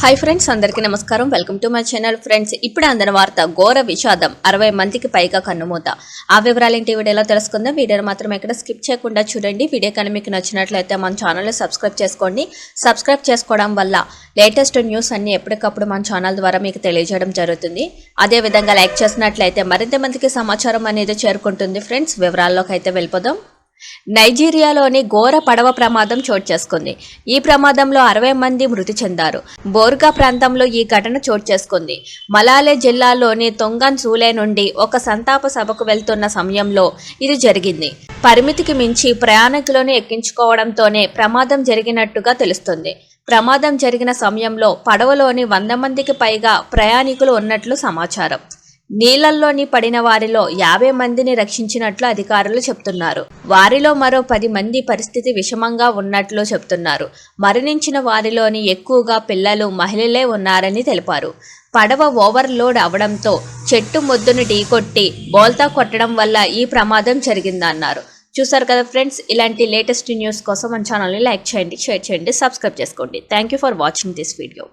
Hi friends అందరికీ నమస్కారం. Welcome to my channel friends ఇప్పుడు అందిన వార్త ఘోర విషాదం అరవై మందికి పైగా కన్నుమూత. ఆ వివరాలు ఏంటి వీడియోలో తెలుసుకుందాం. వీడియోని మాత్రం ఎక్కడ స్కిప్ చేయకుండా చూడండి. వీడియో కానీ మీకు నచ్చినట్లయితే మన ఛానల్ని సబ్స్క్రైబ్ చేసుకోండి. సబ్స్క్రైబ్ చేసుకోవడం వల్ల లేటెస్ట్ న్యూస్ అన్ని ఎప్పటికప్పుడు మన ఛానల్ ద్వారా మీకు తెలియజేయడం జరుగుతుంది. అదే విధంగా లైక్ చేసినట్లయితే మరింత మందికి సమాచారం అనేది చేరుకుంటుంది. ఫ్రెండ్స్ వివరాల్లోకి అయితే వెళ్ళిపోదాం. నైజీరియాలోని ఘోర పడవ ప్రమాదం చోటు చేసుకుంది. ఈ ప్రమాదంలో అరవై మంది మృతి చెందారు. బోర్గా ప్రాంతంలో ఈ ఘటన చోటు చేసుకుంది. మలాలే జిల్లాలోని తొంగన్ సూలే నుండి ఒక సంతాప సభకు వెళ్తున్న సమయంలో ఇది జరిగింది. పరిమితికి మించి ప్రయాణికులను ఎక్కించుకోవడంతోనే ప్రమాదం జరిగినట్టుగా తెలుస్తుంది. ప్రమాదం జరిగిన సమయంలో పడవలోని వంద మందికి పైగా ప్రయాణికులు ఉన్నట్లు సమాచారం. నీళ్ళల్లోని పడిన వారిలో యాభై మందిని రక్షించినట్లు అధికారులు చెప్తున్నారు. వారిలో మరో పది మంది పరిస్థితి విషమంగా ఉన్నట్లు చెప్తున్నారు. మరణించిన వారిలోని ఎక్కువగా పిల్లలు మహిళలే ఉన్నారని తెలిపారు. పడవ ఓవర్లోడ్ అవడంతో చెట్టు మొద్దును ఢీకొట్టి బోల్తా కొట్టడం వల్ల ఈ ప్రమాదం జరిగిందన్నారు. చూసారు కదా ఫ్రెండ్స్ ఇలాంటి లేటెస్ట్ న్యూస్ కోసం మన ఛానల్ని లైక్ చేయండి షేర్ చేయండి సబ్స్క్రైబ్ చేసుకోండి. Thank you for watching this video.